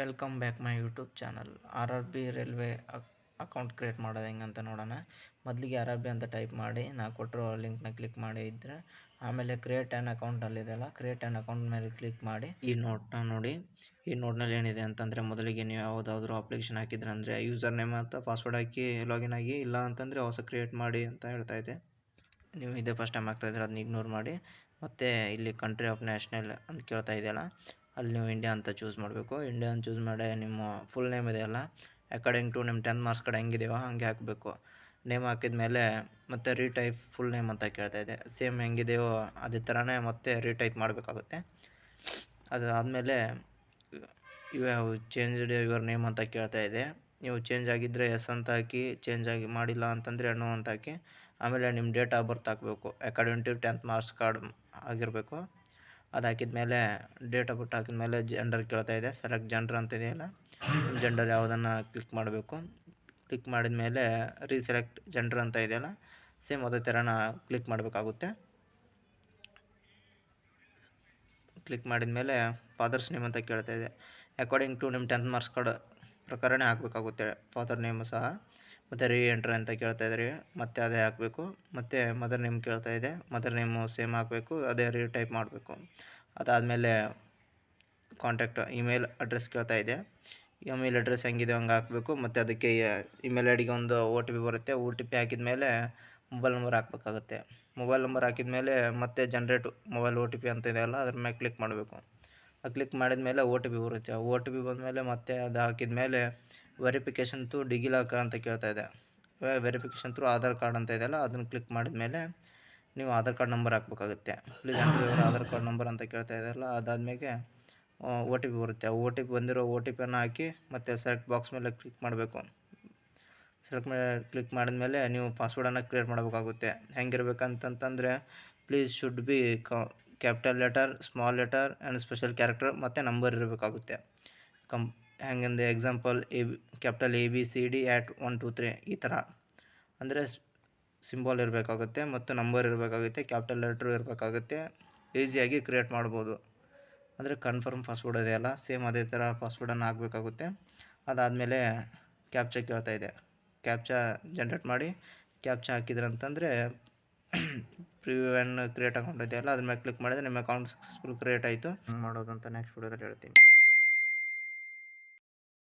Welcome back my YouTube channel R R B railway account create ಮಾಡೋದು ಹೆಂಗೆ ಅಂತ ನೋಡೋಣ. ಮೊದಲಿಗೆ ಆರ್ ಆರ್ ಬಿ ಅಂತ ಟೈಪ್ ಮಾಡಿ ನಾ ಕೊಟ್ಟಿರೋ ಲಿಂಕ್ನ ಕ್ಲಿಕ್ ಮಾಡಿ ಇದ್ದರೆ ಆಮೇಲೆ ಕ್ರಿಯೇಟ್ ಆ್ಯನ್ ಅಕೌಂಟ್ ಅಲ್ಲಿದೆಯಲ್ಲ ಕ್ರಿಯೇಟ್ ಆ್ಯನ್ ಅಕೌಂಟ್ ಮೇಲೆ ಕ್ಲಿಕ್ ಮಾಡಿ. ಈ ನೋಟ್ನ ನೋಡಿ. ಈ ನೋಟ್ನಲ್ಲಿ ಏನಿದೆ ಅಂತಂದರೆ, ಮೊದಲಿಗೆ ನೀವು ಯಾವುದಾದ್ರೂ ಅಪ್ಲಿಕೇಶನ್ ಹಾಕಿದ್ರೆ ಅಂದರೆ ಯೂಸರ್ ನೇಮ್ ಅಂತ ಪಾಸ್ವರ್ಡ್ ಹಾಕಿ ಲಾಗಿನ್ ಆಗಿ, ಇಲ್ಲ ಅಂತಂದರೆ ಹೊಸ ಕ್ರಿಯೇಟ್ ಮಾಡಿ ಅಂತ ಹೇಳ್ತಾ ಇದೆ. ನೀವು ಇದೇ ಫಸ್ಟ್ ಟೈಮ್ ಆಗ್ತಾಯಿದ್ರೆ ಅದನ್ನ ಇಗ್ನೋರ್ ಮಾಡಿ. ಮತ್ತು ಇಲ್ಲಿ ಕಂಟ್ರಿ ಆಫ್ ನ್ಯಾಷನಲ್ ಅಂತ ಕೇಳ್ತಾ ಇದೆಯಲ್ಲ ಅಲ್ಲಿ ನೀವು ಇಂಡಿಯಾ ಅಂತ ಚೂಸ್ ಮಾಡಬೇಕು. ಇಂಡಿಯಾ ಅಂತ ಚೂಸ್ ಮಾಡಿ ನಿಮ್ಮ ಫುಲ್ ನೇಮ್ ಇದೆಯಲ್ಲ ಅಕಾರ್ಡಿಂಗ್ ಟು ನಿಮ್ಮ ಟೆಂತ್ ಮಾರ್ಕ್ಸ್ ಕಡೆ ಹೆಂಗಿದೆಯೋ ಹಂಗೆ ಹಾಕಬೇಕು. ನೇಮ್ ಹಾಕಿದ ಮೇಲೆ ಮತ್ತೆ ರೀಟೈಪ್ ಫುಲ್ ನೇಮ್ ಅಂತ ಕೇಳ್ತಾ ಇದೆ. ಸೇಮ್ ಹೆಂಗಿದೆಯೋ ಅದೇ ಥರನೇ ಮತ್ತೆ ರೀಟೈಪ್ ಮಾಡಬೇಕಾಗುತ್ತೆ. ಅದಾದಮೇಲೆ you have changed your name ಅಂತ ಕೇಳ್ತಾ ಇದೆ. ನೀವು ಚೇಂಜ್ ಆಗಿದ್ದರೆ ಎಸ್ ಅಂತ ಹಾಕಿ ಚೇಂಜ್ ಆಗಿ ಮಾಡಿಲ್ಲ ಅಂತಂದರೆ ನೋ ಅಂತ ಹಾಕಿ, ಆಮೇಲೆ ನಿಮ್ಮ ಡೇಟ್ ಆಫ್ ಬರ್ತ್ ಹಾಕಬೇಕು. According to tenth marks card ಆಗಿರಬೇಕು. ಅದು ಹಾಕಿದ ಮೇಲೆ ಡೇಟ್ ಆಫ್ ಬರ್ತ್ ಹಾಕಿದ ಮೇಲೆ ಜೆಂಡರ್ ಕೇಳ್ತಾ ಇದೆ. ಸೆಲೆಕ್ಟ್ ಜೆಂಡರ್ ಅಂತ ಇದೆಯಲ್ಲ ಜೆಂಡರ್ ಯಾವುದನ್ನು ಕ್ಲಿಕ್ ಮಾಡಬೇಕು. ಕ್ಲಿಕ್ ಮಾಡಿದ ಮೇಲೆ ರೀಸೆಲೆಕ್ಟ್ ಜೆಂಡರ್ ಅಂತ ಇದೆಯಲ್ಲ ಸೇಮ್ ಅದೇ ಥರನ ಕ್ಲಿಕ್ ಮಾಡಬೇಕಾಗುತ್ತೆ. ಕ್ಲಿಕ್ ಮಾಡಿದ ಮೇಲೆ ಫಾದರ್ಸ್ ನೇಮ್ ಅಂತ ಕೇಳ್ತಾ ಇದೆ. ಅಕಾರ್ಡಿಂಗ್ ಟು ನಿಮ್ಮ ಟೆಂತ್ ಮಾರ್ಕ್ಸ್ ಕಾರ್ಡ್ ಪ್ರಕಾರನೇ ಹಾಕಬೇಕಾಗುತ್ತೆ ಫಾದರ್ ನೇಮು ಸಹ. ಮತ್ತು ರೀ ಎಂಟ್ರ್ ಅಂತ ಕೇಳ್ತಾ ಇದ್ದಾರೆ ಮತ್ತೆ ಅದೇ ಹಾಕಬೇಕು, ಮತ್ತು ಮದರ್ ನೇಮ್ ಕೇಳ್ತಾ ಇದೆ ಮದರ್ ನೇಮು ಸೇಮ್ ಹಾಕಬೇಕು, ಅದೇ ರೀ ಟೈಪ್ ಮಾಡಬೇಕು. ಅದಾದಮೇಲೆ ಕಾಂಟ್ಯಾಕ್ಟ್ ಇಮೇಲ್ ಅಡ್ರೆಸ್ ಕೇಳ್ತಾ ಇದೆ. ಇಮೇಲ್ ಅಡ್ರೆಸ್ ಹೆಂಗಿದೆ ಹಂಗೆ ಹಾಕಬೇಕು, ಮತ್ತು ಅದಕ್ಕೆ ಇಮೇಲ್ ಐ ಡಿಗೆ ಒಂದು ಓ ಟಿ ಪಿ ಬರುತ್ತೆ ಓ ಟಿ ಪಿ ಹಾಕಿದ ಮೇಲೆ ಮೊಬೈಲ್ ನಂಬರ್ ಹಾಕಬೇಕಾಗುತ್ತೆ. ಮೊಬೈಲ್ ನಂಬರ್ ಹಾಕಿದ ಮೇಲೆ ಮತ್ತೆ generate mobile O T P ಅಂತ ಇದೆಯಲ್ಲ, ಅದ್ರ ಮೇಲೆ ಕ್ಲಿಕ್ ಮಾಡಬೇಕು. ಕ್ಲಿಕ್ ಮಾಡಿದ ಮೇಲೆ ಓ ಟಿ ಪಿ ಬರುತ್ತೆ. ಓ ಟಿ ಪಿ ಬಂದಮೇಲೆ ಮತ್ತೆ ಅದು ಹಾಕಿದ ಮೇಲೆ ವೆರಿಫಿಕೇಷನ್ ಥ್ರೂ ಡಿಗಿಲಾಕರ್ ಅಂತ ಕೇಳ್ತಾ ಇದೆ. ವೆರಿಫಿಕೇಷನ್ ಥ್ರೂ ಆಧಾರ್ ಕಾರ್ಡ್ ಅಂತ ಇದೆಯಲ್ಲ ಅದನ್ನು ಕ್ಲಿಕ್ ಮಾಡಿದ ಮೇಲೆ ನೀವು ಆಧಾರ್ ಕಾರ್ಡ್ ನಂಬರ್ ಹಾಕಬೇಕಾಗುತ್ತೆ. Please enter Aadhaar card number ಅಂತ ಕೇಳ್ತಾ ಇದೆಯಲ್ಲ ಅದಾದಮೇಲೆ ಓ ಟಿ ಪಿ ಬರುತ್ತೆ. ಓ ಟಿ ಪಿ ಬಂದಿರೋ ಓ ಟಿ ಪಿಯನ್ನು ಹಾಕಿ ಮತ್ತು ಸೆಲೆಕ್ಟ್ ಬಾಕ್ಸ್ ಮೇಲೆ ಕ್ಲಿಕ್ ಮಾಡಬೇಕು. ಸೆಲೆಕ್ಟ್ ಮೇಲೆ ಕ್ಲಿಕ್ ಮಾಡಿದ ಮೇಲೆ ನೀವು ಪಾಸ್ವರ್ಡನ್ನು ಕ್ರಿಯೇಟ್ ಮಾಡಬೇಕಾಗುತ್ತೆ. ಹೆಂಗಿರ್ಬೇಕಂತಂತಂದರೆ please should be capital letter, small letter and special character ಮತ್ತು ನಂಬರ್ ಇರಬೇಕಾಗುತ್ತೆ. ಕಂ, ಹೆಂಗಂದ್ರೆ example A B, capital A B C D at one two three ಈ ಥರ ಅಂದರೆ ಸಿಂಬಲ್ ಇರಬೇಕಾಗುತ್ತೆ ಮತ್ತು ನಂಬರ್ ಇರಬೇಕಾಗುತ್ತೆ ಕ್ಯಾಪಿಟಲ್ ಲೆಟ್ರು ಇರಬೇಕಾಗುತ್ತೆ ಈಸಿಯಾಗಿ ಕ್ರಿಯೇಟ್ ಮಾಡ್ಬೋದು. ಅಂದರೆ ಕನ್ಫರ್ಮ್ ಪಾಸ್ವರ್ಡ್ ಅಲ್ಲ ಸೇಮ್ ಅದೇ ಥರ ಪಾಸ್ವರ್ಡನ್ನು ಹಾಕಬೇಕಾಗುತ್ತೆ. ಅದಾದಮೇಲೆ ಕ್ಯಾಪ್ಚ ಕೇಳ್ತಾ ಇದೆ. ಕ್ಯಾಪ್ಚಾ ಜನ್ರೇಟ್ ಮಾಡಿ ಕ್ಯಾಪ್ಚಾ ಹಾಕಿದ್ರೆ ಅಂತಂದರೆ ಅನ್ನು ಕ್ರಿಯೇಟ್ ಅಕೌಂಟ್ ಇದೆಯಲ್ಲ ಅದ್ರ ಮೇಲೆ ಕ್ಲಿಕ್ ಮಾಡಿದರೆ ನಿಮ್ಮ ಅಕೌಂಟ್ ಸಕ್ಸಸ್ಫುಲ್ ಕ್ರಿಯೇಟ್ ಆಯಿತು. ಮಾಡೋದು ಅಂತ ನೆಕ್ಸ್ಟ್ ವಿಡಿಯೋದಲ್ಲಿ ಹೇಳ್ತೀನಿ.